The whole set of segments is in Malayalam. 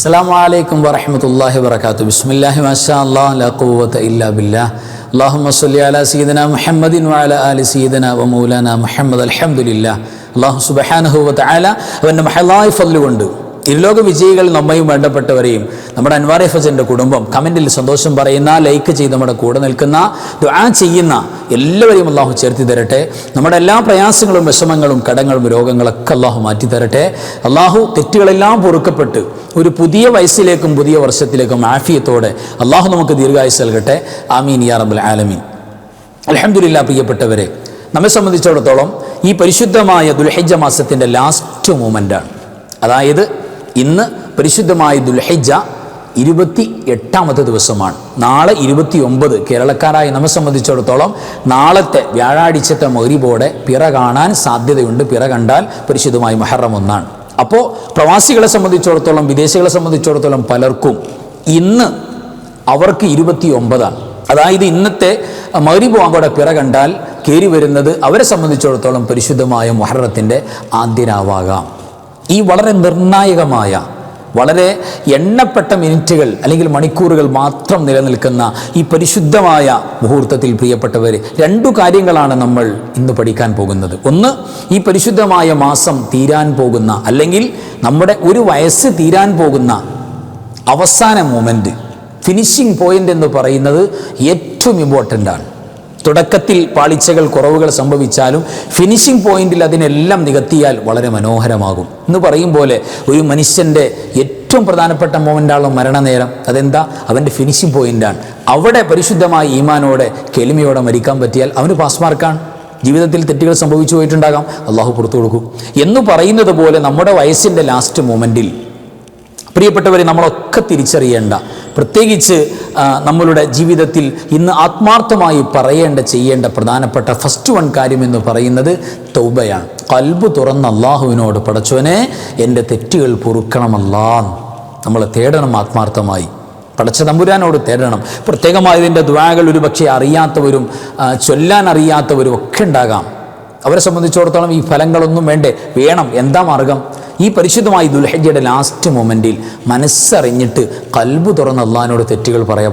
അസ്സാം വലൈക്കും വറഹമത്തല്ലാഹി വർക്കാത്തു ബിസ്മില്ലാഹി മാഷാ ലാ ഖുവത ഇല്ലാ ബില്ലാഹ്. അല്ലാഹുമ്മ സ്വല്ലി അലാ സീദന മുഹമ്മദിൻ വഅല ആലി സീദന വ മൗലാന മുഹമ്മദ് അൽഹംദുലില്ലാഹ്. അല്ലാഹു സുബ്ഹാനഹു വ തആല അവന്റെ മഹലായ ഫضل കൊണ്ട് ഇരുലോക വിജയികൾ നമ്മയും വേണ്ടപ്പെട്ടവരെയും നമ്മുടെ അൻവാർ ഹസന്റെ കുടുംബം കമന്റിൽ സന്തോഷം പറയുന്ന ലൈക്ക് ചെയ്ത് നമ്മുടെ കൂടെ നിൽക്കുന്ന ദുആ ചെയ്യുന്ന എല്ലാവരെയും അള്ളാഹു ചേർത്തി തരട്ടെ. നമ്മുടെ എല്ലാ പ്രയാസങ്ങളും വിഷമങ്ങളും കടങ്ങളും രോഗങ്ങളൊക്കെ അള്ളാഹു മാറ്റി തരട്ടെ. അള്ളാഹു തെറ്റുകളെല്ലാം പൊറുക്കപ്പെട്ട് ഒരു പുതിയ വയസ്സിലേക്കും പുതിയ വർഷത്തിലേക്കും ആഫിയത്തോടെ അള്ളാഹു നമുക്ക് ദീർഘായുസ് നൽകട്ടെ. ആമീൻ യാ റബ്ബുൽ ആലമീൻ. അലഹമുല്ല പ്രിയപ്പെട്ടവരെ നമ്മെ സംബന്ധിച്ചിടത്തോളം ഈ പരിശുദ്ധമായ ദുൽഹജ്ജ മാസത്തിന്റെ ലാസ്റ്റ് മൂമെന്റാണ് അതായത് ഇന്ന് പരിശുദ്ധമായ ദുൽഹിജ ഇരുപത്തി എട്ടാമത്തെ ദിവസമാണ്. നാളെ ഇരുപത്തി ഒമ്പത് കേരളക്കാരായ നമ്മെ സംബന്ധിച്ചിടത്തോളം നാളത്തെ വ്യാഴാഴ്ചത്തെ മൊരിബോടെ പിറ കാണാൻ സാധ്യതയുണ്ട്. പിറ കണ്ടാൽ പരിശുദ്ധമായി മഹറം ഒന്നാണ്. അപ്പോൾ പ്രവാസികളെ സംബന്ധിച്ചിടത്തോളം വിദേശികളെ സംബന്ധിച്ചിടത്തോളം പലർക്കും ഇന്ന് അവർക്ക് ഇരുപത്തി ഒമ്പതാണ് അതായത് ഇന്നത്തെ മൗരിബ് വാങ്കോടെ പിറ കണ്ടാൽ കയറി വരുന്നത് അവരെ സംബന്ധിച്ചിടത്തോളം പരിശുദ്ധമായ മുഹറത്തിന്റെ ആദ്യരാവാകാം ഈ വളരെ നിർണായകമായ വളരെ എണ്ണപ്പെട്ട മിനിറ്റുകൾ അല്ലെങ്കിൽ മണിക്കൂറുകൾ മാത്രം നിലനിൽക്കുന്ന ഈ പരിശുദ്ധമായ മുഹൂർത്തത്തിൽ പ്രിയപ്പെട്ടവർ രണ്ടു കാര്യങ്ങളാണ് നമ്മൾ ഇന്ന് പഠിക്കാൻ പോകുന്നത്. ഒന്ന് ഈ പരിശുദ്ധമായ മാസം തീരാൻ പോകുന്ന അല്ലെങ്കിൽ നമ്മുടെ ഒരു വയസ്സ് തീരാൻ പോകുന്ന അവസാന മൂമെന്റ് ഫിനിഷിംഗ് പോയിന്റ് എന്ന് പറയുന്നത് ഏറ്റവും ഇമ്പോർട്ടന്റ് ആണ്. തുടക്കത്തിൽ പാളിച്ചകൾ കുറവുകൾ സംഭവിച്ചാലും ഫിനിഷിംഗ് പോയിന്റിൽ അതിനെല്ലാം നികത്തിയാൽ വളരെ മനോഹരമാകും. എന്ന് പറയും പോലെ ഒരു മനുഷ്യന്റെ ഏറ്റവും പ്രധാനപ്പെട്ട മൊമെന്റാണ് മരണനേരം. അതെന്താ? അവന്റെ ഫിനിഷിംഗ് പോയിന്റാണ് അവിടെ പരിശുദ്ധമായ ഈമാനോടെ കെളിമയോടെ മരിക്കാൻ പറ്റിയാൽ അവന് പാസ് മാർക്കാണ് ജീവിതത്തിൽ തെറ്റുകൾ സംഭവിച്ചു പോയിട്ടുണ്ടാകാം. അള്ളാഹു പുറത്തു കൊടുക്കും. എന്ന് പറയുന്നത് പോലെ നമ്മുടെ വയസ്സിന്റെ ലാസ്റ്റ് മൊമെന്റിൽ പ്രിയപ്പെട്ടവരെ നമ്മളൊക്കെ തിരിച്ചറിയേണ്ട പ്രത്യേകിച്ച് നമ്മളുടെ ജീവിതത്തിൽ ഇന്ന് ആത്മാർത്ഥമായി പറയേണ്ട ചെയ്യേണ്ട പ്രധാനപ്പെട്ട ഫസ്റ്റ് വൺ കാര്യം എന്ന് പറയുന്നത് തൗബയാണ്. കൽബ് തുറന്ന അള്ളാഹുവിനോട് പടച്ചോനെ എന്റെ തെറ്റുകൾ പൊറുക്കണമല്ലാ. നമ്മൾ തേടണം ആത്മാർത്ഥമായി. പടച്ച തമ്പുരാനോട് തേടണം. പ്രത്യേകമായതിന്റെ ദ്വാകൾ ഒരു പക്ഷേ അറിയാത്തവരും ചൊല്ലാൻ അറിയാത്തവരും ഒക്കെ ഉണ്ടാകാം. അവരെ സംബന്ധിച്ചിടത്തോളം ഈ ഫലങ്ങളൊന്നും വേണ്ടേ? വേണം. എന്താ മാർഗം? ഈ പരിശുദ്ധമായ ദുൽഹജ്ജയുടെ ലാസ്റ്റ് മൊമെന്റിൽ മനസ്സറിഞ്ഞിട്ട് കൽബ് തുറന്ന് അള്ളഹാനോട് തെറ്റുകൾ പറയാ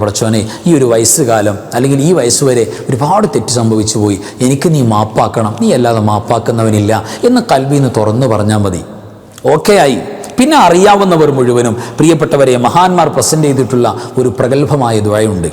ഈ ഒരു വയസ്സുകാലം അല്ലെങ്കിൽ ഈ വയസ്സ് വരെ ഒരുപാട് തെറ്റ് സംഭവിച്ചു പോയി. എനിക്ക് നീ മാപ്പാക്കണം നീ അല്ലാതെ മാപ്പാക്കുന്നവനില്ല എന്ന് കൽബിന്ന് തുറന്നു പറഞ്ഞാൽ മതി. ഓക്കെ ആയി. പിന്നെ അറിയാവുന്നവർ മുഴുവനും പ്രിയപ്പെട്ടവരെ മഹാന്മാർ പ്രസന്റ് ചെയ്തിട്ടുള്ള ഒരു പ്രഗത്ഭമായ ദ്വയുണ്ട്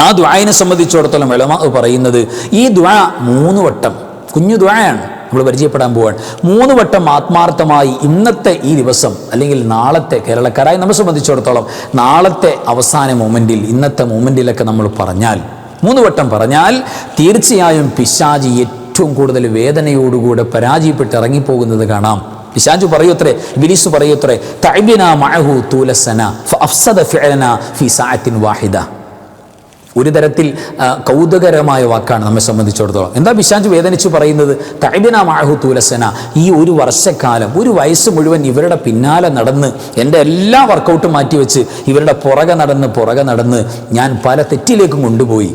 ആ ദ്വായനെ സംബന്ധിച്ചിടത്തോളം വിളമ പറയുന്നത് ഈ ദ്വാ മൂന്ന് വട്ടം കുഞ്ഞു ദ്വായാണ് നമ്മൾ പരിചയപ്പെടാൻ പോവാൻ മൂന്ന് വട്ടം ആത്മാർത്ഥമായി ഇന്നത്തെ ഈ ദിവസം അല്ലെങ്കിൽ നാളത്തെ കേരളക്കാരായി നമ്മെ സംബന്ധിച്ചിടത്തോളം നാളത്തെ അവസാന മൊമെന്റിൽ ഇന്നത്തെ മൊമെന്റിലൊക്കെ നമ്മൾ പറഞ്ഞാൽ മൂന്ന് വട്ടം പറഞ്ഞാൽ തീർച്ചയായും പിശാജി ഏറ്റവും കൂടുതൽ വേദനയോടുകൂടെ പരാജയപ്പെട്ട് ഇറങ്ങിപ്പോകുന്നത് കാണാം. പിശാജു പറയൂത്രേ ബിലിസ് പറയൂത്രേ തൈബിന മഅഹു തൂലസന ഫഅഫ്സദ ഫിഅലന ഫി സാഅത്തിൻ വാഹിദ. ഒരു തരത്തിൽ കൗതുകരമായ വാക്കാണ് നമ്മെ സംബന്ധിച്ചിടത്തോളം. എന്താ പിശാജ് വേദനിച്ച് പറയുന്നത്? തൈബിന മാഹു തൂലസന. ഈ ഒരു വർഷക്കാലം ഒരു വയസ്സ് മുഴുവൻ ഇവരുടെ പിന്നാലെ നടന്ന് എന്റെ എല്ലാ വർക്കൗട്ടും മാറ്റിവെച്ച് ഇവരുടെ പുറകെ നടന്ന് പുറകെ നടന്ന് ഞാൻ പല തെറ്റിലേക്കും കൊണ്ടുപോയി.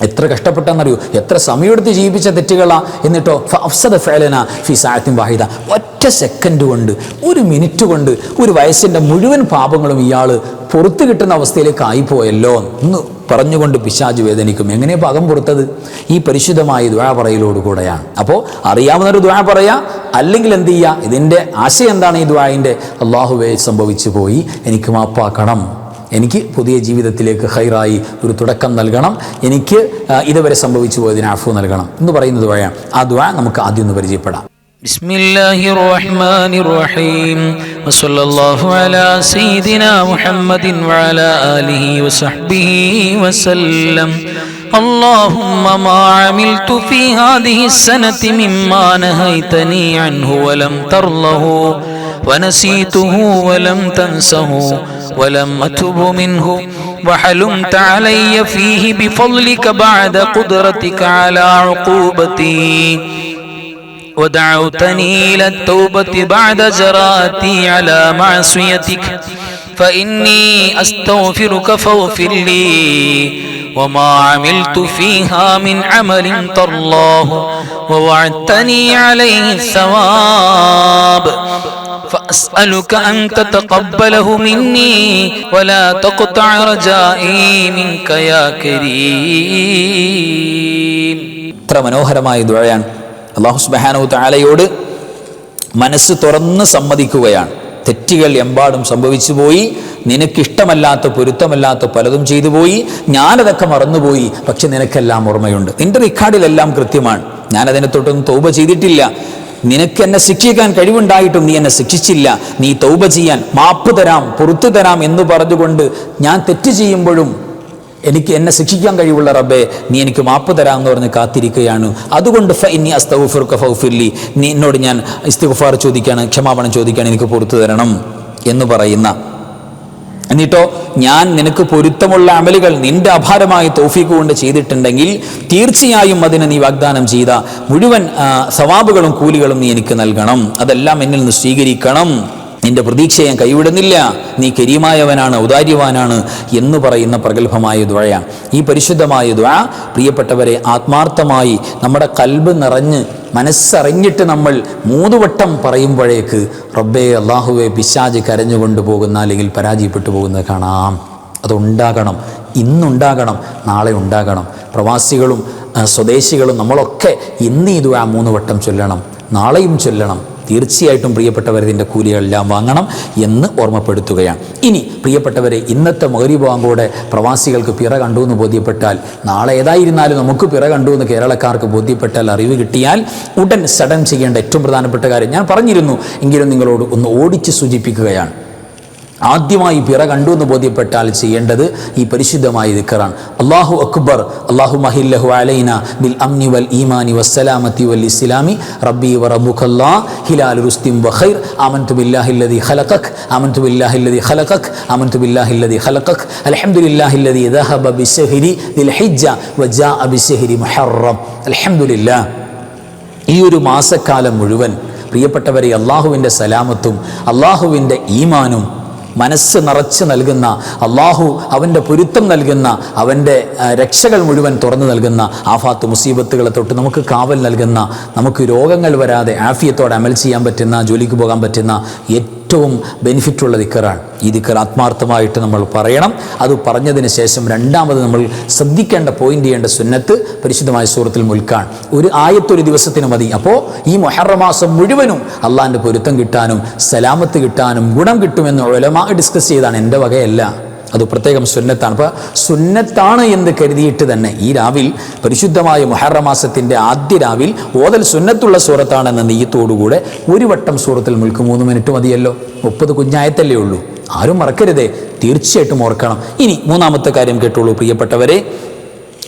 എത്ര കഷ്ടപ്പെട്ടെന്നറിയൂ? എത്ര സമയമെടുത്ത് ജീവിപ്പിച്ച തെറ്റുകളാ? എന്നിട്ടോ അഫ്സദ ഫേലന ഫി സായത്തിൻ വാഹിദ. ഒറ്റ സെക്കൻഡ് കൊണ്ട് ഒരു മിനിറ്റ് കൊണ്ട് ഒരു വയസ്സിന്റെ മുഴുവൻ പാപങ്ങളും ഇയാൾ പുറത്തു കിട്ടുന്ന അവസ്ഥയിലേക്ക് ആയിപ്പോയല്ലോ എന്ന് പറഞ്ഞുകൊണ്ട് പിശാജ് വേദനിക്കും. എങ്ങനെ പാകം പുറത്തത്? ഈ പരിശുദ്ധമായ ദ്വാ പറയലോടുകൂടെയാണ് അപ്പോൾ അറിയാവുന്നൊരു ദ്വാ പറയാ അല്ലെങ്കിൽ എന്ത് ചെയ്യുക ഇതിന്റെ ആശയം എന്താണ് ഈ ദ്വായിന്റെ അള്ളാഹുവേ സംഭവിച്ചു പോയി. എനിക്ക് മാപ്പാക്കണം. എനിക്ക് പുതിയ ജീവിതത്തിലേക്ക് ഹൈറായി ഒരു തുടക്കം നൽകണം എനിക്ക് ആ, ഇതുവരെ സംഭവിച്ചു പോയതിന് ആഫു നൽകണം എന്ന് പറയുന്നത് വഴിയാണ് ആ ദ്വാ നമുക്ക് ആദ്യം ഒന്ന് പരിചയപ്പെടാം بسم الله الرحمن الرحيم وصلى الله على سيدنا محمد وعلى آله وصحبه وسلم اللهم ما عملت في هذه السنة مما نهيتني عنه ولم ترله ونسيته ولم تنسه ولم أتب منه وحلمت علي فيه بفضلك بعد قدرتك على عقوبتي. ودعوتني إلى التوبة بعد جراتي على معصيتك. فإني أستغفرك فاغفر لي. وما عملت فيها من عمل ترلاه ووعدتني عليه الثواب. فأسألك أن تتقبله مني ولا تقطع رجائي منك يا كريم ഇത്ര മനോഹരമായ ദുഴയാണ് അള്ളാഹു സുബാനു താലയോട് മനസ്സ് തുറന്ന് സമ്മതിക്കുകയാണ് തെറ്റുകൾ എമ്പാടും സംഭവിച്ചു പോയി നിനക്കിഷ്ടമല്ലാത്ത പൊരുത്തമല്ലാത്ത പലതും ചെയ്തു പോയി ഞാനതൊക്കെ മറന്നുപോയി പക്ഷെ നിനക്കെല്ലാം ഓർമ്മയുണ്ട് നിന്റെ റെക്കോർഡിലെല്ലാം കൃത്യമാണ് ഞാനതിനെ തൊട്ടൊന്നും തൗബ ചെയ്തിട്ടില്ല നിനക്ക് എന്നെ ശിക്ഷിക്കാൻ കഴിവുണ്ടായിട്ടും നീ എന്നെ ശിക്ഷിച്ചില്ല. നീ തൗബ ചെയ്യാൻ മാപ്പ് തരാം പുറത്തു തരാം എന്ന് പറഞ്ഞുകൊണ്ട് ഞാൻ തെറ്റ് ചെയ്യുമ്പോഴും എനിക്ക് എന്നെ ശിക്ഷിക്കാൻ കഴിവുള്ള റബ്ബെ നീ എനിക്ക് മാപ്പ് തരാം എന്ന് പറഞ്ഞ് കാത്തിരിക്കുകയാണ്. അതുകൊണ്ട് ഫ ഇന്നി അസ്തഫുർക്ക ഫൗഫില്ലി നീ എന്നോട് ഞാൻ ഇസ്തിഗ്ഫാർ ചോദിക്കുകയാണ് ക്ഷമാപണം ചോദിക്കുകയാണ് എനിക്ക് പുറത്തു തരണം എന്ന് പറയുന്ന എന്നിട്ടോ ഞാൻ നിനക്ക് പൊരുത്തമുള്ള അമലുകൾ നിന്റെ അഭാരമായി തോഫീക്ക് കൊണ്ട് ചെയ്തിട്ടുണ്ടെങ്കിൽ തീർച്ചയായും അതിനെ നീ വാഗ്ദാനം ചെയ്ത മുഴുവൻ സവാബുകളും കൂലികളും നീ എനിക്ക് നൽകണം. അതെല്ലാം എന്നിൽ നിന്ന് സ്വീകരിക്കണം. നിന്റെ പ്രതീക്ഷ ഞാൻ കൈവിടുന്നില്ല. നീ കരീമായവനാണ് ഔദാര്യവാനാണ് എന്ന് പറയുന്ന പ്രഗത്ഭമായ ദ്വഴയാണ് ഈ പരിശുദ്ധമായ ദ്വ പ്രിയപ്പെട്ടവരെ ആത്മാർത്ഥമായി നമ്മുടെ കൽബ് നിറഞ്ഞ് മനസ്സറിഞ്ഞിട്ട് നമ്മൾ മൂന്നുവട്ടം പറയുമ്പോഴേക്ക് റബ്ബേ അള്ളാഹുവെ പിശാജ് കരഞ്ഞുകൊണ്ട് പോകുന്ന അല്ലെങ്കിൽ പരാജയപ്പെട്ടു പോകുന്നത് കാണാം. അതുണ്ടാകണം. ഇന്നുണ്ടാകണം. നാളെ ഉണ്ടാകണം. പ്രവാസികളും സ്വദേശികളും നമ്മളൊക്കെ ഇന്ന് ഇത് ആ മൂന്ന് വട്ടം ചൊല്ലണം. നാളെയും ചൊല്ലണം. തീർച്ചയായിട്ടും പ്രിയപ്പെട്ടവരെ ഇതിന്റെ കൂലികളെല്ലാം വാങ്ങണം എന്ന് ഓർമ്മപ്പെടുത്തുകയാണ്. ഇനി പ്രിയപ്പെട്ടവരെ ഇന്നത്തെ മകരീബാങ്കോടെ പ്രവാസികൾക്ക് പിറ കണ്ടു എന്ന് ബോധ്യപ്പെട്ടാൽ നാളെ ഏതായിരുന്നാലും നമുക്ക് പിറ കണ്ടു എന്ന് കേരളക്കാർക്ക് ബോധ്യപ്പെട്ടാൽ അറിവ് കിട്ടിയാൽ ഉടൻ സഡൻ ചെയ്യേണ്ട ഏറ്റവും പ്രധാനപ്പെട്ട കാര്യം ഞാൻ പറഞ്ഞിരുന്നു. എങ്കിലും നിങ്ങളോട് ഒന്ന് ഓടിച്ച് സൂചിപ്പിക്കുകയാണ്. ആദ്യമായി പിറ കണ്ടു എന്ന് ബോധ്യപ്പെട്ടാൽ ചെയ്യേണ്ടത് ഈ പരിശുദ്ധമായ ദിക്കറാണ്. അള്ളാഹു അക്ബർ അള്ളാഹു മഹില്ലഹു അലൈന ബിൽ അംനി വൽ ഈമാനി വസ്സലാമത്തി വൽ ഇസ്ലാമി റബ്ബി വ റബ്ബുഖല്ലാ ഹിലാൽ റുസ്തിം വഖൈർ ആമൻതു ബില്ലാഹില്ലദി ഖലഖക് ആമൻതു ബില്ലാഹില്ലദി ഖലഖക് ആമൻതു ബില്ലാഹില്ലദി ഖലഖക് അൽഹംദുലില്ലാഹില്ലദി ദഹബ ബിശഹരി ദിൽ ഹിജ്ജ വജാ ബിശഹരി മുഹറം. അൽഹംദുലില്ലാ ഈ ഒരു മാസക്കാലം മുഴുവൻ പ്രിയപ്പെട്ടവരെ അള്ളാഹുവിന്റെ സലാമത്തും അള്ളാഹുവിന്റെ ഈമാനും മനസ്സ് നിറച്ച് നൽകുന്ന അള്ളാഹു അവന്റെ പൊരുത്തം നൽകുന്ന അവന്റെ രക്ഷകൾ മുഴുവൻ തുറന്നു നൽകുന്ന ആഫാത്ത് മുസീബത്തുകളെ തൊട്ട് നമുക്ക് കാവൽ നൽകുന്ന നമുക്ക് രോഗങ്ങൾ വരാതെ ആഫിയത്തോടെ അമൽ ചെയ്യാൻ പറ്റുന്ന ജോലിക്ക് പോകാൻ പറ്റുന്ന ഏറ്റവും ബെനിഫിറ്റുള്ള ദിക്കറാണ്. ഈ ദിക്കർ ആത്മാർത്ഥമായിട്ട് നമ്മൾ പറയണം. അത് പറഞ്ഞതിന് ശേഷം രണ്ടാമത് നമ്മൾ ശ്രദ്ധിക്കേണ്ട പോയിന്റ് ചെയ്യേണ്ട സുന്നത്ത് പരിശുദ്ധമായ സൂറത്തിൽ മുൽക്കാൻ ഒരു ആയത്തൊരു ദിവസത്തിന് മതി. അപ്പോൾ ഈ മൊഹറമാസം മുഴുവനും അള്ളാഹിന്റെ പൊരുത്തം കിട്ടാനും സലാമത്ത് കിട്ടാനും ഗുണം കിട്ടുമെന്ന് ഒലമാ ഡിസ്കസ് ചെയ്താണ്. എന്റെ വകയല്ല. അത് പ്രത്യേകം സുന്നത്താണ്. അപ്പോൾ സുന്നത്താണ് എന്ന് കരുതിയിട്ട് തന്നെ ഈ രാവിൽ പരിശുദ്ധമായ മുഹറമാസത്തിന്റെ ആദ്യ രാവിൽ ഓതൽ സുന്നത്തുള്ള സൂറത്താണെന്ന നെയ്യത്തോടുകൂടെ ഒരു വട്ടം സൂറത്തിൽ മുൽക്ക് മൂന്ന് മിനിറ്റ് മതിയല്ലോ. മുപ്പത് കുഞ്ഞായത്തല്ലേ ഉള്ളൂ. ആരും മറക്കരുതേ. തീർച്ചയായിട്ടും ഓർക്കണം. ഇനി മൂന്നാമത്തെ കാര്യം കേട്ടുള്ളൂ പ്രിയപ്പെട്ടവരെ.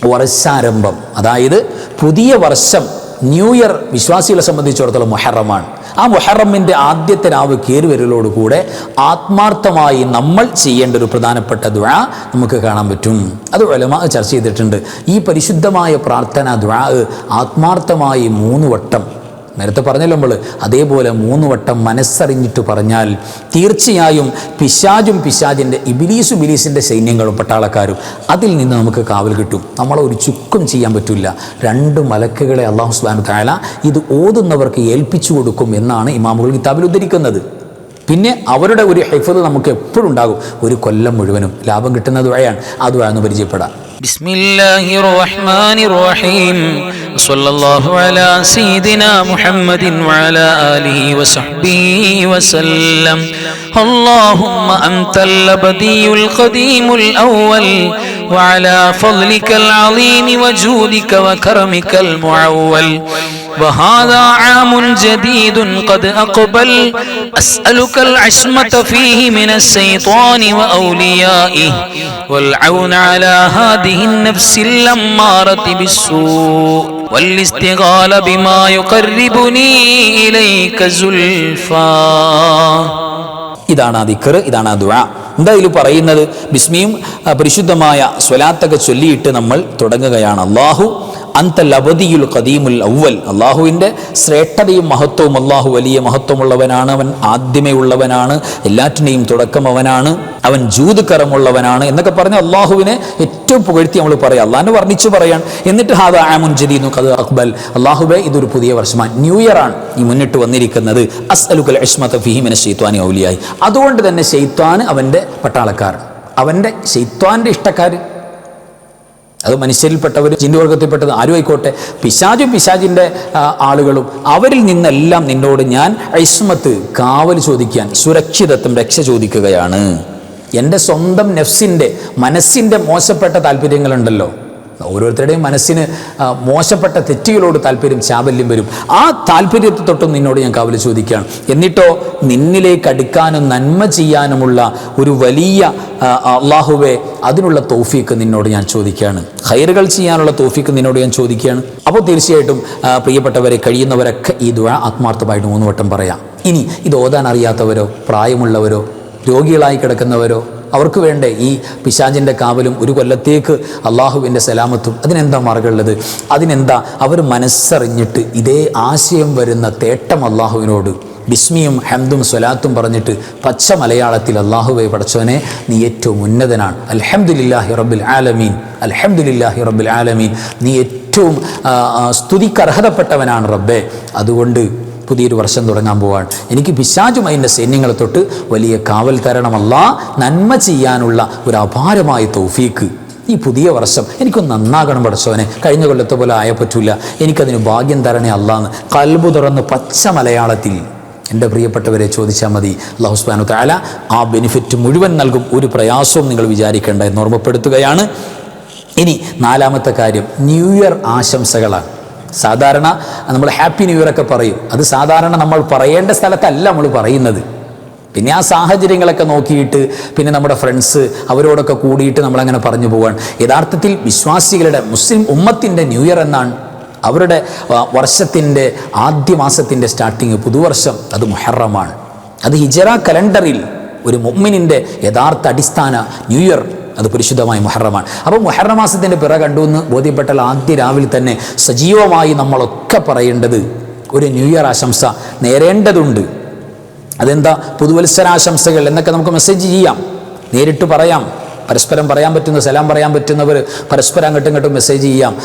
വർഷാരംഭം. അതായത് പുതിയ വർഷം ന്യൂ ഇയർ വിശ്വാസികളെ സംബന്ധിച്ചിടത്തോളം മൊഹറമാണ്. ആ മുഹറമ്മിന്റെ ആദ്യത്തെ രാവ് കയറിവരലോടുകൂടെ ആത്മാർത്ഥമായി നമ്മൾ ചെയ്യേണ്ട ഒരു പ്രധാനപ്പെട്ട ദ്വ നമുക്ക് കാണാൻ പറ്റും. അത് വലമാ ചർച്ച ചെയ്തിട്ടുണ്ട്. ഈ പരിശുദ്ധമായ പ്രാർത്ഥന ദ്വ ആത്മാർത്ഥമായി മൂന്ന് വട്ടം നേരത്തെ പറഞ്ഞല്ലോ നമ്മൾ അതേപോലെ മൂന്ന് വട്ടം മനസ്സറിഞ്ഞിട്ട് പറഞ്ഞാൽ തീർച്ചയായും പിശാജും പിശാജിന്റെ ഇബിലീസും ബിലീസിന്റെ സൈന്യങ്ങളും പട്ടാളക്കാരും അതിൽ നിന്ന് നമുക്ക് കാവൽ കിട്ടും. നമ്മളെ ഒരു ചുക്കും ചെയ്യാൻ പറ്റില്ല രണ്ട് മലക്കുകളെ അള്ളാഹു സുബാനു താല ഇത് ഓതുന്നവർക്ക് ഏൽപ്പിച്ചു കൊടുക്കും എന്നാണ് ഇമാമുകൾ കിതാബിൽ ഉദ്ധരിക്കുന്നത്. പിന്നെ അവരുടെ ഒരു ഹെഫത് നമുക്ക് എപ്പോഴും ഉണ്ടാകും. ഒരു കൊല്ലം മുഴുവനും ലാഭം കിട്ടുന്നത് വഴിയാണ് എന്ന് പരിചയപ്പെടാം. بسم الله الرحمن الرحيم. صلى الله على سيدنا محمد وعلى آله وصحبه وسلم. اللهم أنت الأبدي القديم الأول وعلى فضلك العظيم وجودك وكرمك المعول. وهذا عام جديد قد أقبل أسألك العصمة فيه من الشيطان وأوليائه والعون على هذه النفس الأمارة بالسوء والاستغال بما يقربني إليك زلفى ഇതാണ് ആ ദിക്കറ് ഇതാണ് ആ ദുആ എന്താ ഇതിൽ പറയുന്നത് ബിസ്മിയും ആ, പരിശുദ്ധമായ സ്വലാത്തൊക്കെ ചൊല്ലിയിട്ട് നമ്മൾ തുടങ്ങുകയാണ് അള്ളാഹു അന്തൽ അവധിയുൽ കദീമുൽ ഔവൽ അള്ളാഹുവിന്റെ ശ്രേഷ്ഠതയും മഹത്വവും അള്ളാഹു വലിയ മഹത്വമുള്ളവനാണ് അവൻ ആദ്യമേ ഉള്ളവനാണ് എല്ലാറ്റിനെയും തുടക്കം അവനാണ് അവൻ ജൂത് കറമുള്ളവനാണ് എന്നൊക്കെ പറഞ്ഞ് അള്ളാഹുവിനെ ഏറ്റവും പുകഴ്ത്തി നമ്മൾ പറയാം. അള്ളാഹിനെ വർണിച്ചു പറയാൻ എന്നിട്ട് ഹാദ ആമുൻ ജദീദു കത് അക്ബൽ. അള്ളാഹുബെ ഇതൊരു പുതിയ വർഷമാണ്. ന്യൂ ഇയർ ആണ് ഈ മുന്നിട്ട് വന്നിരിക്കുന്നത്. അസ് അസ്അലുക്കൽ ഇഷ്മത ഫിഹിമിനെ ഷെയ്ത്വാനി ഔലിയായി. അതുകൊണ്ട് തന്നെ ഷെയ്ത്വാൻ അവന്റെ പട്ടാളക്കാർ. അവന്റെ ഷെയ്ത്വാന്റെ ഇഷ്ടക്കാർ അത് മനുഷ്യരിൽപ്പെട്ടവരും ചിന്തവർഗത്തിൽപ്പെട്ടത് ആരും ആയിക്കോട്ടെ പിശാചും പിശാചിന്റെ ആളുകളും അവരിൽ നിന്നെല്ലാം നിന്നോട് ഞാൻ ഐസ്മത്ത് കാവൽ ചോദിക്കാൻ സുരക്ഷിതത്വം രക്ഷ ചോദിക്കുകയാണ്. എന്റെ സ്വന്തം നെഫ്സിന്റെ മനസ്സിന്റെ മോശപ്പെട്ട താല്പര്യങ്ങളുണ്ടല്ലോ. ഓരോരുത്തരുടെയും മനസ്സിന് മോശപ്പെട്ട തെറ്റുകളോട് താല്പര്യം ചാബല്യം വരും. ആ താല്പര്യത്തെ തൊട്ടും നിന്നോട് ഞാൻ കാവൽ ചോദിക്കുകയാണ്. എന്നിട്ടോ നിന്നിലേക്ക് അടുക്കാനും നന്മ ചെയ്യാനുമുള്ള ഒരു വലിയ അള്ളാഹുവെ അതിനുള്ള തോഫീക്ക് നിന്നോട് ഞാൻ ചോദിക്കുകയാണ്. ഹൈറുകൾ ചെയ്യാനുള്ള തോഫീക്ക് നിന്നോട് ഞാൻ ചോദിക്കുകയാണ്. അപ്പോൾ തീർച്ചയായിട്ടും പ്രിയപ്പെട്ടവരെ കഴിയുന്നവരൊക്കെ ഈ ദുഴ ആത്മാർത്ഥമായിട്ട് മൂന്ന് വട്ടം പറയാം. ഇനി ഇത് ഓതാൻ അറിയാത്തവരോ പ്രായമുള്ളവരോ രോഗികളായി കിടക്കുന്നവരോ അവർക്ക് വേണ്ടേ ഈ പിശാചിന്റെ കാവലും ഒരു കൊല്ലത്തേക്ക് അള്ളാഹുവിന്റെ സലാമത്തും. അതിനെന്താ മാർഗമുള്ളത്? അതിനെന്താ അവർ മനസ്സറിഞ്ഞിട്ട് ഇതേ ആശയം വരുന്ന തേട്ടം അള്ളാഹുവിനോട്. ബിസ്മിയും ഹംദും സ്വലാത്തും പറഞ്ഞിട്ട് പച്ച മലയാളത്തിൽ അള്ളാഹുവെ പടച്ചവനെ നീ ഏറ്റവും ഉന്നതനാണ്. അൽഹംദുലില്ലാഹി റബ്ബിൽ ആലമീൻ. അൽഹംദുലില്ലാഹി റബ്ബിൽ ആലമീൻ. നീ ഏറ്റവും സ്തുതിക്കർഹതപ്പെട്ടവനാണ് റബ്ബെ. അതുകൊണ്ട് പുതിയൊരു വർഷം തുടങ്ങാൻ പോവാണ്. എനിക്ക് പിശാചും അതിന്റെ സൈന്യങ്ങളെ തൊട്ട് വലിയ കാവൽ തരണമല്ല നന്മ ചെയ്യാനുള്ള ഒരു അപാരമായ തൗഫീക്ക്. ഈ പുതിയ വർഷം എനിക്കൊന്ന് നന്നാകണം പഠിച്ചവനെ. കഴിഞ്ഞ കൊല്ലത്തെ പോലെ ആയ പറ്റൂല. എനിക്കതിന് ഭാഗ്യം തരണേ അല്ലാന്ന്. കൽബു തുറന്ന് പച്ച മലയാളത്തിൽ. എന്റെ പ്രിയപ്പെട്ടവരെ ചോദിച്ചാൽ മതി. അള്ളാഹു സുബ്ഹാനഹു തആല ആ ബെനിഫിറ്റ് മുഴുവൻ നൽകും. ഒരു പ്രയാസവും നിങ്ങൾ വിചാരിക്കേണ്ട എന്ന് ഓർമ്മപ്പെടുത്തുകയാണ്. ഇനി നാലാമത്തെ കാര്യം. ന്യൂ ഇയർ ആശംസകളാണ്. സാധാരണ നമ്മൾ ഹാപ്പി ന്യൂ ഇയർ ഒക്കെ പറയും. അത് സാധാരണ നമ്മൾ പറയേണ്ട സ്ഥലത്തല്ല നമ്മൾ പറയുന്നത്. പിന്നെ ആ സാഹചര്യങ്ങളൊക്കെ നോക്കിയിട്ട് പിന്നെ നമ്മുടെ ഫ്രണ്ട്സ് അവരോടൊക്കെ കൂടിയിട്ട് നമ്മളങ്ങനെ പറഞ്ഞു പോവാണ്. യഥാർത്ഥത്തിൽ വിശ്വാസികളുടെ മുസ്ലിം ഉമ്മത്തിന്റെ ന്യൂ ഇയർ എന്നാണ് അവരുടെ വർഷത്തിന്റെ ആദ്യ മാസത്തിന്റെ സ്റ്റാർട്ടിങ് പുതുവർഷം അത് മുഹറമാണ്. അത് ഹിജറ കലണ്ടറിൽ ഒരു മുമ്മിനിന്റെ യഥാർത്ഥ അടിസ്ഥാന ന്യൂ ഇയർ അത് പരിശുദ്ധമായ മുഹറമാണ്. അപ്പോൾ മുഹറ മാസത്തിന്റെ പിറ കണ്ടു എന്ന് ബോധ്യപ്പെട്ടാൽ ആദ്യ രാവിലെ തന്നെ സജീവമായി നമ്മളൊക്കെ പറയേണ്ടത് ഒരു ന്യൂ ഇയർ ആശംസ നേരേണ്ടതുണ്ട്. അതെന്താ? പുതുവത്സരാശംസകൾ എന്നൊക്കെ നമുക്ക് മെസ്സേജ് ചെയ്യാം. നേരിട്ട് പറയാം. പരസ്പരം പറയാൻ പറ്റുന്ന സലാം പറയാൻ പറ്റുന്നവർ പരസ്പരം അങ്ങോട്ടും ഇങ്ങോട്ടും മെസ്സേജ് ചെയ്യാം.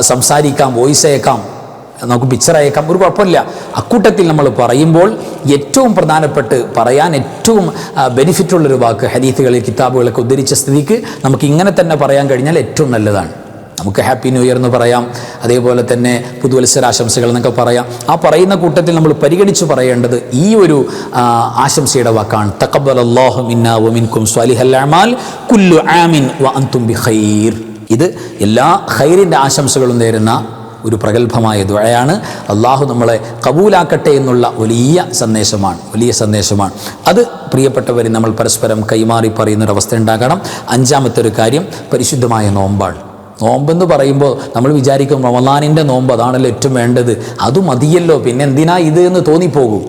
സംസാരിക്കാം വോയിസ് അയക്കാം. നമുക്ക് പിക്ചർ അയക്കാം. ഒരു കുഴപ്പമില്ല. അക്കൂട്ടത്തിൽ നമ്മൾ പറയുമ്പോൾ ഏറ്റവും പ്രധാനപ്പെട്ട് പറയാൻ ഏറ്റവും ബെനിഫിറ്റ് ഉള്ളൊരു വാക്ക് ഹരീത്തുകളിൽ കിതാബുകളൊക്കെ ഉദ്ധരിച്ച സ്ഥിതിക്ക് നമുക്ക് ഇങ്ങനെ തന്നെ പറയാൻ കഴിഞ്ഞാൽ ഏറ്റവും നല്ലതാണ്. നമുക്ക് ഹാപ്പി ന്യൂ ഇയർ എന്ന് പറയാം. അതേപോലെ തന്നെ പുതുവത്സരാശംസകൾ എന്നൊക്കെ പറയാം. ആ പറയുന്ന കൂട്ടത്തിൽ നമ്മൾ പരിഗണിച്ച് പറയേണ്ടത് ഈ ഒരു ആശംസയുടെ വാക്കാണ്. തക്കബൽ അള്ളാഹു സ്വാലിഹൽ കുല്ലു ആമിൻ വ ഇത് എല്ലാ ഖൈറിന്റെ ആശംസകളും നേരുന്ന ഒരു പ്രഗത്ഭമായ ദുഴയാണ് അള്ളാഹു നമ്മളെ കബൂലാക്കട്ടെ എന്നുള്ള വലിയ സന്ദേശമാണ്. വലിയ സന്ദേശമാണ്. അത് പ്രിയപ്പെട്ടവരെ നമ്മൾ പരസ്പരം കൈമാറി പറയുന്നൊരവസ്ഥ ഉണ്ടാകണം. അഞ്ചാമത്തെ ഒരു കാര്യം പരിശുദ്ധമായ നോമ്പാണ്. നോമ്പെന്ന് പറയുമ്പോൾ നമ്മൾ വിചാരിക്കും റമദാനിന്റെ നോമ്പ് അതാണല്ലോ ഏറ്റവും വേണ്ടത്. അത് മതിയല്ലോ. പിന്നെ എന്തിനാ ഇത് എന്ന് തോന്നിപ്പോകും.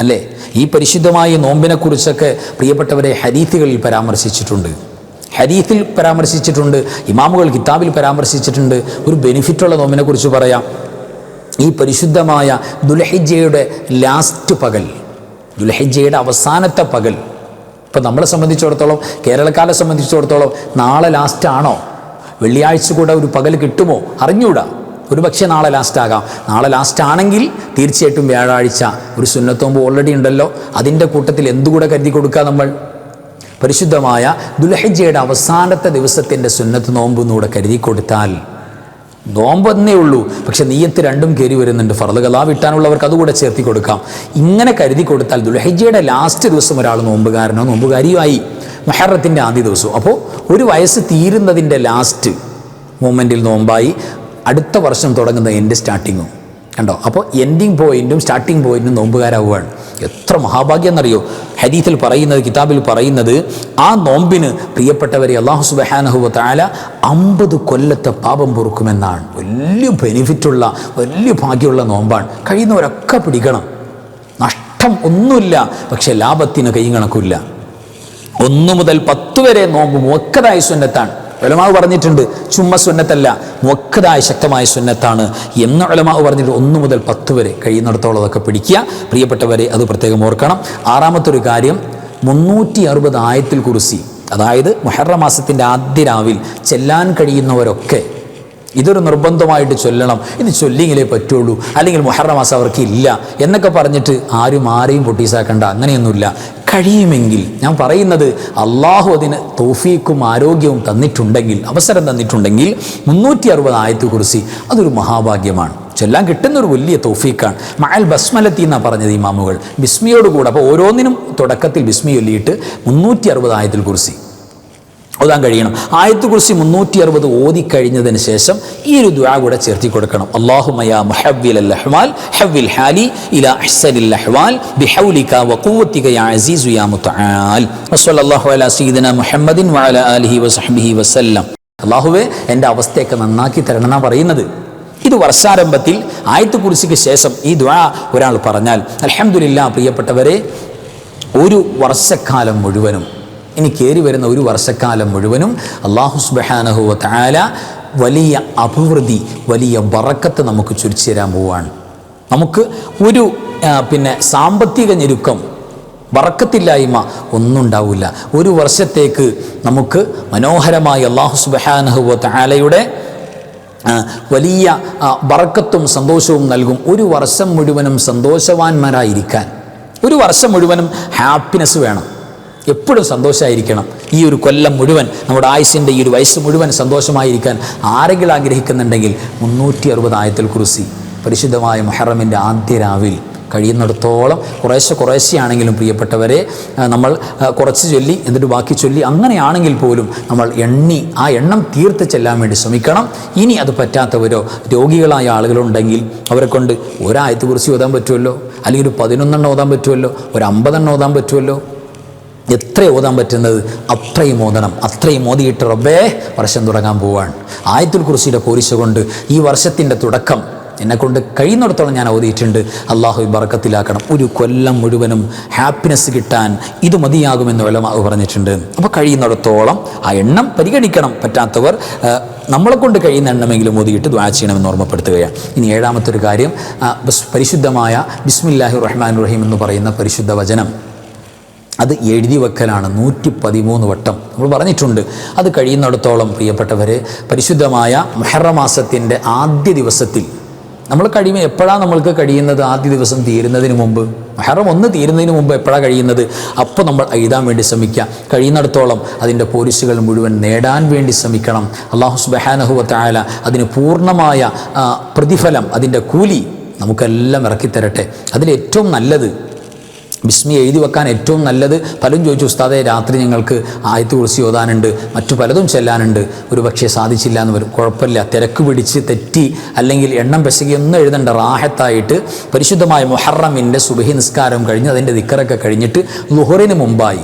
അല്ലേ? ഈ പരിശുദ്ധമായ നോമ്പിനെക്കുറിച്ചൊക്കെ പ്രിയപ്പെട്ടവരെ ഹരീത്തുകളിൽ പരാമർശിച്ചിട്ടുണ്ട്. ഹരീത്തിൽ പരാമർശിച്ചിട്ടുണ്ട് ഇമാമുകൾ കിതാബിൽ പരാമർശിച്ചിട്ടുണ്ട് ഒരു ബെനിഫിറ്റുള്ള നോമിനെ കുറിച്ച് പറയാം. ഈ പരിശുദ്ധമായ ദുൽഹിജയുടെ ലാസ്റ്റ് പകൽ ദുൽഹിജയുടെ അവസാനത്തെ പകൽ ഇപ്പം നമ്മളെ സംബന്ധിച്ചിടത്തോളം കേരളക്കാരെ സംബന്ധിച്ചിടത്തോളം നാളെ ലാസ്റ്റ് ആണോ? വെള്ളിയാഴ്ച കൂടെ ഒരു പകൽ കിട്ടുമോ? അറിഞ്ഞൂടാ. ഒരു പക്ഷേ നാളെ ലാസ്റ്റ് ആകാം. നാളെ ലാസ്റ്റ് ആണെങ്കിൽ തീർച്ചയായിട്ടും വ്യാഴാഴ്ച ഒരു സുന്നത്തോമ്പ് ഓൾറെഡി ഉണ്ടല്ലോ. അതിന്റെ കൂട്ടത്തിൽ എന്തുകൂടെ കരുതി കൊടുക്കുക നമ്മൾ? പരിശുദ്ധമായ ദുൽഹജ്ജയുടെ അവസാനത്തെ ദിവസത്തിന്റെ സുന്നത്ത് നോമ്പ് എന്നൂടെ കരുതി കൊടുത്താൽ നോമ്പെന്നേ ഉള്ളൂ. പക്ഷെ നീയത്ത് രണ്ടും കയറി വരുന്നുണ്ട്. ഫറദ് കലാ വിട്ടാനുള്ളവർക്ക് അതുകൂടെ ചേർത്തി കൊടുക്കാം. ഇങ്ങനെ കരുതി കൊടുത്താൽ ദുൽഹജ്ജയുടെ ലാസ്റ്റ് ദിവസം ഒരാൾ നോമ്പുകാരനോ നോമ്പുകാരിയോ ആയി മഹറത്തിന്റെ ആദ്യ ദിവസവും. അപ്പോൾ ഒരു വയസ്സ് തീരുന്നതിന്റെ ലാസ്റ്റ് മൂമെന്റിൽ നോമ്പായി അടുത്ത വർഷം തുടങ്ങുന്ന എന്റെ സ്റ്റാർട്ടിങ്ങും. കണ്ടോ? അപ്പോൾ എൻഡിങ് പോയിന്റും സ്റ്റാർട്ടിങ് പോയിന്റും നോമ്പുകാരാവുകയാണ്. എത്ര മഹാഭാഗ്യം എന്നറിയോ ഹരീത്തിൽ പറയുന്നത് കിതാബിൽ പറയുന്നത് ആ നോമ്പിന് പ്രിയപ്പെട്ടവരെ അള്ളാഹു സുബഹാനഹുവ താല അമ്പത് കൊല്ലത്തെ പാപം പൊറുക്കുമെന്നാണ്. വലിയ ബെനിഫിറ്റുള്ള വലിയ ഭാഗ്യമുള്ള നോമ്പാണ്. കഴിയുന്നവരൊക്കെ പിടിക്കണം. നഷ്ടം ഒന്നുമില്ല പക്ഷെ ലാഭത്തിന് കൈ കണക്കില്ല. ഒന്നു മുതൽ പത്ത് വരെ നോമ്പ് മുക്കതായ സുന്നത്താണ്. ഉലമാവ് പറഞ്ഞിട്ടുണ്ട് ചുമ്മ സുന്നത്തല്ല മുക്കതായ ശക്തമായ സുന്നത്താണ് എന്ന് ഒലമാവ് പറഞ്ഞിട്ട് ഒന്ന് മുതൽ പത്ത് വരെ കഴിയുന്നിടത്തോളം അതൊക്കെ പിടിക്കുക. പ്രിയപ്പെട്ടവരെ അത് പ്രത്യേകം ഓർക്കണം. ആറാമത്തെ ഒരു കാര്യം മുന്നൂറ്റി അറുപത് ആയത്തിൽ കുറിസി അതായത് മുഹറ മാസത്തിന്റെ ആദ്യ രാവിൽ ചെല്ലാൻ കഴിയുന്നവരൊക്കെ ഇതൊരു നിർബന്ധമായിട്ട് ചൊല്ലണം. ഇത് ചൊല്ലിയെങ്കിലേ പറ്റുള്ളൂ. അല്ലെങ്കിൽ മുഹറ മാസം അവർക്ക് ഇല്ല എന്നൊക്കെ പറഞ്ഞിട്ട് ആരും ആരെയും പൊട്ടീസാക്കണ്ട. അങ്ങനെയൊന്നുമില്ല. കഴിയുമെങ്കിൽ ഞാൻ പറയുന്നത് അള്ളാഹു അതിന് തോഫീക്കും ആരോഗ്യവും തന്നിട്ടുണ്ടെങ്കിൽ അവസരം തന്നിട്ടുണ്ടെങ്കിൽ മുന്നൂറ്റി അറുപത് ആയത്ത് കുറിച്ച് അതൊരു മഹാഭാഗ്യമാണ്. ചൊല്ലാൻ കിട്ടുന്ന ഒരു വലിയ തോഫീക്കാണ് മഅൽ ബസ്മലത്തി എന്നാണ് പറഞ്ഞത് ഇമാമുകൾ. ബിസ്മിയോടുകൂടെ. അപ്പോൾ ഓരോന്നിനും തുടക്കത്തിൽ ബിസ്മി ചൊല്ലിയിട്ട് മുന്നൂറ്റി അറുപത് ആയത്തിൽ കുറിച്ച് ഓതാൻ കഴിയണം. ആയത്ത് കുറിച്ച് മുന്നൂറ്റി അറുപത് ഓതി കഴിഞ്ഞതിന് ശേഷം ഈ ഒരു ദ്വാ കൂടെ ചേർത്തി കൊടുക്കണം. അല്ലാഹുമയ മുഹവ്വിൽ അൽ ഹവ്വിൽ ഹാലി ഇല അഹ്സനിൽ അഹ്വാൽ ബിഹൗലിക വഖുവതിക യാ അസീസു യാ മുതആൽ വസല്ലല്ലാഹു അലാ സയ്യിദിന മുഹമ്മദിൻ വഅലാ ആലിഹി വസഹ്ബിഹി വസല്ലം. അല്ലാഹുവേ എന്റെ അവസ്ഥയൊക്കെ നന്നാക്കി തരണം എന്നാണ് പറയുന്നത്. ഇത് വർഷാരംഭത്തിൽ ആയത്ത് കുറിച്ചിക്ക് ശേഷം ഈ ദ്വാ ഒരാൾ പറഞ്ഞാൽ അൽഹംദുലില്ലാ പ്രിയപ്പെട്ടവരെ ഒരു വർഷക്കാലം മുഴുവനും ഇനി കയറി വരുന്ന ഒരു വർഷക്കാലം മുഴുവനും അള്ളാഹു സുബാനഹുവ താല വലിയ അഭിവൃദ്ധി വലിയ വറക്കത്ത് നമുക്ക് ചുരിച്ചു തരാൻ പോവാണ്. നമുക്ക് ഒരു പിന്നെ സാമ്പത്തിക ഞെരുക്കം വറക്കത്തില്ലായ്മ ഒന്നും ഉണ്ടാവില്ല. ഒരു വർഷത്തേക്ക് നമുക്ക് മനോഹരമായി അള്ളാഹു സുബാനഹുവ താലയുടെ വലിയ വറക്കത്തും സന്തോഷവും നൽകും ഒരു വർഷം മുഴുവനും സന്തോഷവാന്മാരായിരിക്കാൻ. ഒരു വർഷം മുഴുവനും ഹാപ്പിനെസ് വേണം. എപ്പോഴും സന്തോഷമായിരിക്കണം ഈ ഒരു കൊല്ലം മുഴുവൻ നമ്മുടെ ആയുസിന്റെ ഈ ഒരു വയസ്സ് മുഴുവൻ സന്തോഷമായിരിക്കാൻ ആരെങ്കിലും ആഗ്രഹിക്കുന്നുണ്ടെങ്കിൽ മുന്നൂറ്റി അറുപത് ആയത്തിൽ കുറിസി പരിശുദ്ധമായ മൊഹറമിന്റെ ആദ്യ രാവിൽ കഴിയുന്നിടത്തോളം കുറേശ്ശെ കുറേശ്ശെയാണെങ്കിലും പ്രിയപ്പെട്ടവരെ നമ്മൾ കുറച്ച് ചൊല്ലി എന്നിട്ട് ബാക്കി ചൊല്ലി അങ്ങനെയാണെങ്കിൽ പോലും നമ്മൾ എണ്ണി ആ എണ്ണം തീർത്ത് ചെല്ലാൻ വേണ്ടി ശ്രമിക്കണം. ഇനി അത് പറ്റാത്തവരോ രോഗികളായ ആളുകളുണ്ടെങ്കിൽ അവരെ കൊണ്ട് ഒരായത്ത് കുറിച്ച് ഓതാൻ പറ്റുമല്ലോ? അല്ലെങ്കിൽ ഒരു പതിനൊന്നെണ്ണം ഓതാൻ പറ്റുമല്ലോ? ഒരു അമ്പതെണ്ണം ഓതാൻ പറ്റുമല്ലോ? എത്ര ഓതാൻ പറ്റുന്നത്? അത്രയും ഓതണം. അത്രയും ഓതിയിട്ട് റബ്ബേ വർഷം തുടങ്ങാൻ പോവാണ്. ആയത്തുൽ കുറിച്ചിയുടെ പോരിശ കൊണ്ട് ഈ വർഷത്തിന്റെ തുടക്കം എന്നെക്കൊണ്ട് കഴിയുന്നിടത്തോളം ഞാൻ ഓതിയിട്ടുണ്ട്. അള്ളാഹു ബർക്കത്തിലാക്കണം ഒരു കൊല്ലം മുഴുവനും ഹാപ്പിനെസ് കിട്ടാൻ ഇത് മതിയാകുമെന്ന് വല്ലമാവ് പറഞ്ഞിട്ടുണ്ട്. അപ്പോൾ കഴിയുന്നിടത്തോളം ആ എണ്ണം പരിഗണിക്കണം. പറ്റാത്തവർ നമ്മളെ കൊണ്ട് കഴിയുന്ന എണ്ണമെങ്കിലും ഓതിയിട്ട് ദ്വാ ചെയ്യണമെന്ന് ഓർമ്മപ്പെടുത്തുകയാണ്. ഇനി ഏഴാമത്തെ ഒരു കാര്യം പരിശുദ്ധമായ ബിസ്മില്ലാഹി റഹ്മാൻ റഹീം എന്ന് പറയുന്ന പരിശുദ്ധ വചനം. അത് എഴുതി വെക്കലാണ് നൂറ്റി പതിമൂന്ന് വട്ടം. നമ്മൾ പറഞ്ഞിട്ടുണ്ട് അത് കഴിയുന്നിടത്തോളം പ്രിയപ്പെട്ടവർ പരിശുദ്ധമായ മെഹറമാസത്തിന്റെ ആദ്യ ദിവസത്തിൽ നമ്മൾ കഴിയുമ്പോൾ എപ്പോഴാണ് നമ്മൾക്ക് കഴിയുന്നത് ആദ്യ ദിവസം തീരുന്നതിന് മുമ്പ്? മെഹറം ഒന്ന് തീരുന്നതിന് മുമ്പ് എപ്പോഴാണ് കഴിയുന്നത്? അപ്പോൾ നമ്മൾ എഴുതാൻ വേണ്ടി ശ്രമിക്കുക. കഴിയുന്നിടത്തോളം അതിന്റെ പോലീസുകൾ മുഴുവൻ നേടാൻ വേണ്ടി ശ്രമിക്കണം. അള്ളാഹു സുബഹാനഹുവത്തായാല അതിന് പൂർണമായ പ്രതിഫലം അതിന്റെ കൂലി നമുക്കെല്ലാം ഇറക്കിത്തരട്ടെ. അതിലേറ്റവും നല്ലത് ബിസ്മി എഴുതി വെക്കാൻ ഏറ്റവും നല്ലത് പലരും ചോദിച്ചു ഉസ്താദെ രാത്രി ഞങ്ങൾക്ക് ആയത്ത് കുറിച്ച് ഓതാനുണ്ട് മറ്റു പലതും ചെല്ലാനുണ്ട്. ഒരു പക്ഷേ സാധിച്ചില്ല എന്ന് വരും. കുഴപ്പമില്ല. തിരക്ക് പിടിച്ച് തെറ്റി അല്ലെങ്കിൽ എണ്ണം പെശകി ഒന്നും എഴുതണ്ട. റാഹത്തായിട്ട് പരിശുദ്ധമായ മൊഹറമിന്റെ സുബഹി നിസ്കാരം കഴിഞ്ഞ് അതിന്റെ ദിക്കറൊക്കെ കഴിഞ്ഞിട്ട് ലുഹറിന് മുമ്പായി.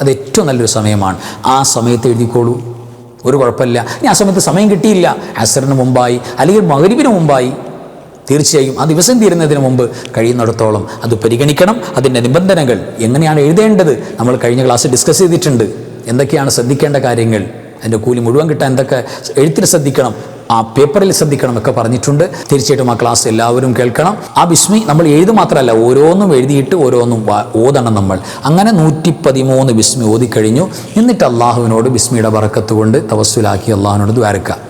അത് ഏറ്റവും നല്ലൊരു സമയമാണ്. ആ സമയത്ത് എഴുതിക്കോളൂ. ഒരു കുഴപ്പമില്ല. ഇനി ആ സമയത്ത് സമയം കിട്ടിയില്ല. അസറിന് മുമ്പായി അല്ലെങ്കിൽ മകരിവിന് മുമ്പായി. തീർച്ചയായും ആ ദിവസം തീരുന്നതിന് മുമ്പ് കഴിയുന്നിടത്തോളം അത് പരിഗണിക്കണം. അതിന്റെ നിബന്ധനകൾ എങ്ങനെയാണ് എഴുതേണ്ടത്? നമ്മൾ കഴിഞ്ഞ ക്ലാസ് ഡിസ്കസ് ചെയ്തിട്ടുണ്ട്. എന്തൊക്കെയാണ് ശ്രദ്ധിക്കേണ്ട കാര്യങ്ങൾ? അതിന്റെ കൂലി മുഴുവൻ കിട്ടാൻ എന്തൊക്കെ എഴുത്തിൽ ശ്രദ്ധിക്കണം? ആ പേപ്പറിൽ ശ്രദ്ധിക്കണം ഒക്കെ പറഞ്ഞിട്ടുണ്ട്. തീർച്ചയായിട്ടും ആ ക്ലാസ് എല്ലാവരും കേൾക്കണം. ആ ബിസ്മി നമ്മൾ എഴുതു മാത്രമല്ല ഓരോന്നും എഴുതിയിട്ട് ഓരോന്നും ഓതണം നമ്മൾ. അങ്ങനെ നൂറ്റി പതിമൂന്ന് ബിസ്മി ഓതിക്കഴിഞ്ഞു. എന്നിട്ട് അള്ളാഹുവിനോട് ബിസ്മിയുടെ വറക്കത്തുകൊണ്ട് തവസ്സുലാക്കി അള്ളാഹുവിനോട് ദ്വാരക്കുക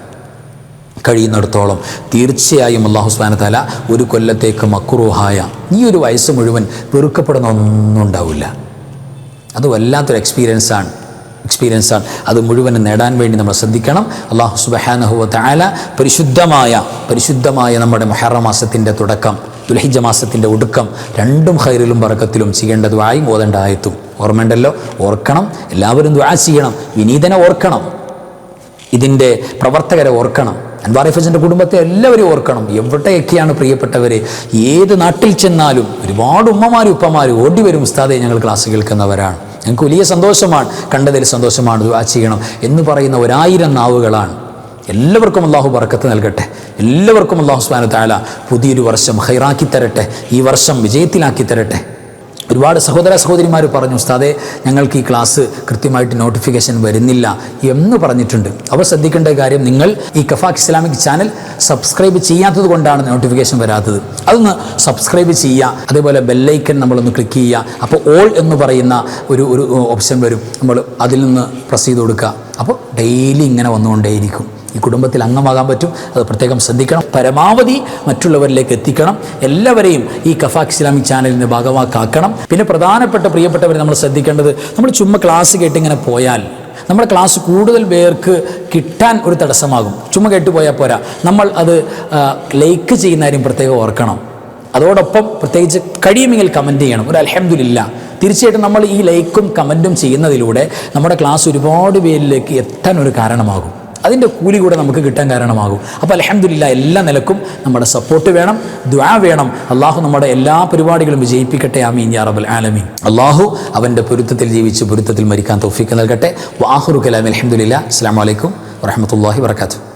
കഴിയുന്നിടത്തോളം തീർച്ചയായും അള്ളാഹു സ്വാനത്തല തല ഒരു കൊല്ലത്തേക്ക് മക്കുറൂഹായ ഈ ഒരു വയസ്സ് മുഴുവൻ വെറുക്കപ്പെടുന്ന ഒന്നും ഉണ്ടാവില്ല. അത് വല്ലാത്തൊരു എക്സ്പീരിയൻസാണ് എക്സ്പീരിയൻസാണ് അത് മുഴുവനും നേടാൻ വേണ്ടി നമ്മൾ ശ്രദ്ധിക്കണം. അള്ളാഹു സുബഹാനഹുവ താല പരിശുദ്ധമായ പരിശുദ്ധമായ നമ്മുടെ മൊഹറ മാസത്തിന്റെ തുടക്കം ദുൽഹിജ മാസത്തിന്റെ ഒടുക്കം രണ്ടും ഹൈറിലും പറക്കത്തിലും ചെയ്യേണ്ട ദ്വായും ഓർമ്മയുണ്ടല്ലോ? ഓർക്കണം. എല്ലാവരും ദ്വാ ചെയ്യണം. വിനീതനെ ഓർക്കണം. ഇതിന്റെ പ്രവർത്തകരെ ഓർക്കണം. അൻവാർ ഫസിന്റെ കുടുംബത്തെ എല്ലാവരും ഓർക്കണം. എവിടെയൊക്കെയാണ് പ്രിയപ്പെട്ടവർ ഏത് നാട്ടിൽ ചെന്നാലും ഒരുപാട് ഉമ്മമാരും ഉപ്പമാരും ഓടി വരും ഉസ്താദെ ഞങ്ങൾ ക്ലാസ് കേൾക്കുന്നവരാണ്. ഞങ്ങൾക്ക് വലിയ സന്തോഷമാണ്. കണ്ടതിൽ സന്തോഷമാണ് ദുആ ചെയ്യണം എന്ന് പറയുന്ന ഒരായിരം നാവുകളാണ്. എല്ലാവർക്കും അള്ളാഹു ബർക്കത്ത് നൽകട്ടെ. എല്ലാവർക്കും അള്ളാഹു സ്വാന പുതിയൊരു വർഷം ഹൈറാക്കി തരട്ടെ. ഈ വർഷം വിജയത്തിലാക്കി തരട്ടെ. ഒരുപാട് സഹോദര സഹോദരിമാർ പറഞ്ഞു ഉസ്താദെ ഞങ്ങൾക്ക് ഈ ക്ലാസ് കൃത്യമായിട്ട് നോട്ടിഫിക്കേഷൻ വരുന്നില്ല എന്ന് പറഞ്ഞിട്ടുണ്ട്. അവർ ശ്രദ്ധിക്കേണ്ട കാര്യം നിങ്ങൾ ഈ കഫാഖ് ഇസ്ലാമിക് ചാനൽ സബ്സ്ക്രൈബ് ചെയ്യാത്തത് കൊണ്ടാണ് നോട്ടിഫിക്കേഷൻ വരാത്തത്. അതൊന്ന് സബ്സ്ക്രൈബ് ചെയ്യുക അതേപോലെ ബെല്ലൈക്കൻ നമ്മളൊന്ന് ക്ലിക്ക് ചെയ്യുക. അപ്പോൾ ഓൾ എന്ന് പറയുന്ന ഒരു ഒരു ഓപ്ഷൻ വരും. നമ്മൾ അതിൽ നിന്ന് പ്രസ് ചെയ്ത് കൊടുക്കുക. അപ്പോൾ ഡെയിലി ഇങ്ങനെ വന്നുകൊണ്ടേയിരിക്കും. ഈ കുടുംബത്തിൽ അംഗമാകാൻ പറ്റും. അത് പ്രത്യേകം ശ്രദ്ധിക്കണം. പരമാവധി മറ്റുള്ളവരിലേക്ക് എത്തിക്കണം. എല്ലാവരെയും ഈ കഫാഖ് ഇസ്ലാമിക് ചാനലിന്റെ ഭാഗമാക്കാക്കണം. പിന്നെ പ്രധാനപ്പെട്ട പ്രിയപ്പെട്ടവർ നമ്മൾ ശ്രദ്ധിക്കേണ്ടത് നമ്മൾ ചുമ്മാ ക്ലാസ് കേട്ട് ഇങ്ങനെ പോയാൽ നമ്മുടെ ക്ലാസ് കൂടുതൽ പേർക്ക് കിട്ടാൻ ഒരു തടസ്സമാകും. ചുമ്മാ കേട്ട് പോയാൽ പോരാ. നമ്മൾ അത് ലൈക്ക് ചെയ്യുന്ന കാര്യം പ്രത്യേകം ഓർക്കണം. അതോടൊപ്പം പ്രത്യേകിച്ച് കഴിയുമെങ്കിൽ കമന്റ് ചെയ്യണം. ഒരു അലഹമില്ല തീർച്ചയായിട്ടും നമ്മൾ ഈ ലൈക്കും കമന്റും ചെയ്യുന്നതിലൂടെ നമ്മുടെ ക്ലാസ് ഒരുപാട് പേരിലേക്ക് എത്താൻ ഒരു കാരണമാകും. അതിന്റെ കൂലി കൂടെ നമുക്ക് കിട്ടാൻ കാരണമാകും. അപ്പോൾ അലഹമില്ല എല്ലാ നിലക്കും നമ്മുടെ സപ്പോർട്ട് വേണം ദ്വാ വേണം. അള്ളാഹു നമ്മുടെ എല്ലാ പരിപാടികളും വിജയിപ്പിക്കട്ടെ. ആമീൻ യാ റബ്ബൽ ആലമീൻ. അള്ളാഹു അവന്റെ പൊരുത്തത്തിൽ ജീവിച്ച് പൊരുത്തത്തിൽ മരിക്കാൻ തോഫിക്ക് നൽകട്ടെ. വാഹുറു കലാം അലഹമുല്ല അസ്സാം വലൈക്കും വറഹമത്തല്ലാഹി വർക്കാത്തു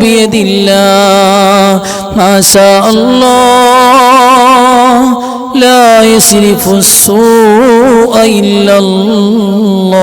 بيد الله. ما شاء الله. لا يسرف السوء إلا الله.